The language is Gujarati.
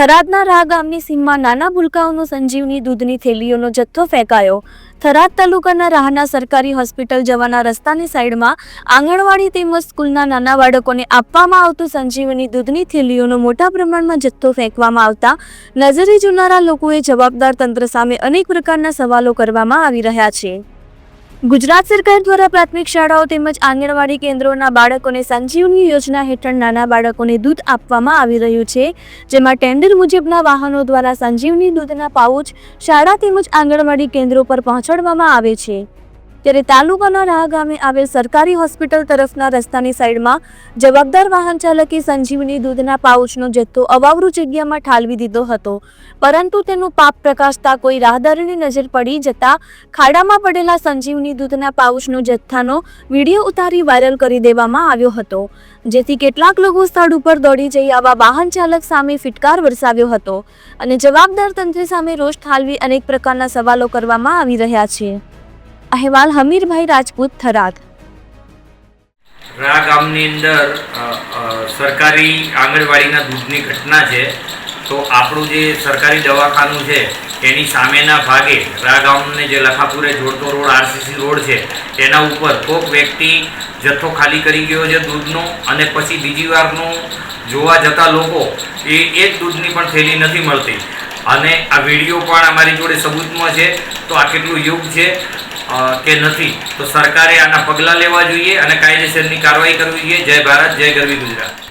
થરાદના રા ગામની સીમમાં નાના ભૂલકાઓનો સંજીવની દૂધની થેલીઓનો જથ્થો ફેંકાયો. થરાદ તાલુકાના રાહના સરકારી હોસ્પિટલ જવાના રસ્તાની સાઈડમાં આંગણવાડી તેમજ સ્કૂલના નાના બાળકોને આપવામાં આવતું સંજીવની દૂધની થેલીઓનો મોટા પ્રમાણમાં જથ્થો ફેંકવામાં આવતા નજરે જોનારા લોકોએ જવાબદાર તંત્ર સામે અનેક પ્રકારના સવાલો કરવામાં આવી રહ્યા છે. ગુજરાત સરકાર દ્વારા પ્રાથમિક શાળાઓ તેમજ આંગણવાડી કેન્દ્રોના બાળકોને સંજીવની યોજના હેઠળ નાના બાળકોને દૂધ આપવામાં આવી રહ્યું છે, જેમાં ટેન્ડર મુજબના વાહનો દ્વારા સંજીવની દૂધના પાઉચ શાળા તેમજ આંગણવાડી કેન્દ્રો પર પહોંચાડવામાં આવે છે. ત્યારે તાલુકાના રાહ ગામે આવેલ સરકારી હોસ્પિટલ તરફના રસ્તાની સાઈડમાં જવાબદાર વાહન ચાલકે સંજીવની દૂધના પાઉચનો જથ્થો અવાવરુ જગ્યામાં ઠાલવી દીધો હતો. પરંતુ તેનું પાપ પ્રકાશતા કોઈ રાહદારીની નજર પડી જતા ખાડામાં પડેલા સંજીવની દૂધના પાઉચનો જથ્થાનો વીડિયો ઉતારી વાયરલ કરી દેવામાં આવ્યો હતો. જેથી કેટલાક લોકો સ્થળ ઉપર દોડી જઈ આવા વાહન ચાલક સામે ફિટકાર વરસાવ્યો હતો અને જવાબદાર તંત્ર સામે રોષ ઠાલવી અનેક પ્રકારના સવાલો કરવામાં આવી રહ્યા છે. અહેવાલ હમીરભાઈ રાજપૂત થરાદ. રા ગામની અંદર સરકારી આંગણવાડીના દૂધની ઘટના છે. તો આપણું જે સરકારી દવાખાનું છે, એની સામેના ભાગે રા ગામને જે લખાપુરે જોડતો રોડ, આરસીસી રોડ છે, તેના ઉપર કોક વ્યક્તિ જથ્થો ખાલી કરી ગયો છે દૂધનો અને પછી બીજી વારનું જોવા જતા લોકો એ એક દૂધની પણ થેલી નથી મળતી. અને આ વીડિયો પણ અમારી જોડે સબૂતમાં છે. તો આ કેટલું યુગ છે. કે નથી, તો સરકારે આના પગલાં લેવા જોઈએ અને કાયદેસરની કાર્યવાહી કરવી જોઈએ. જય ભારત, જય ગરવી ગુજરાત.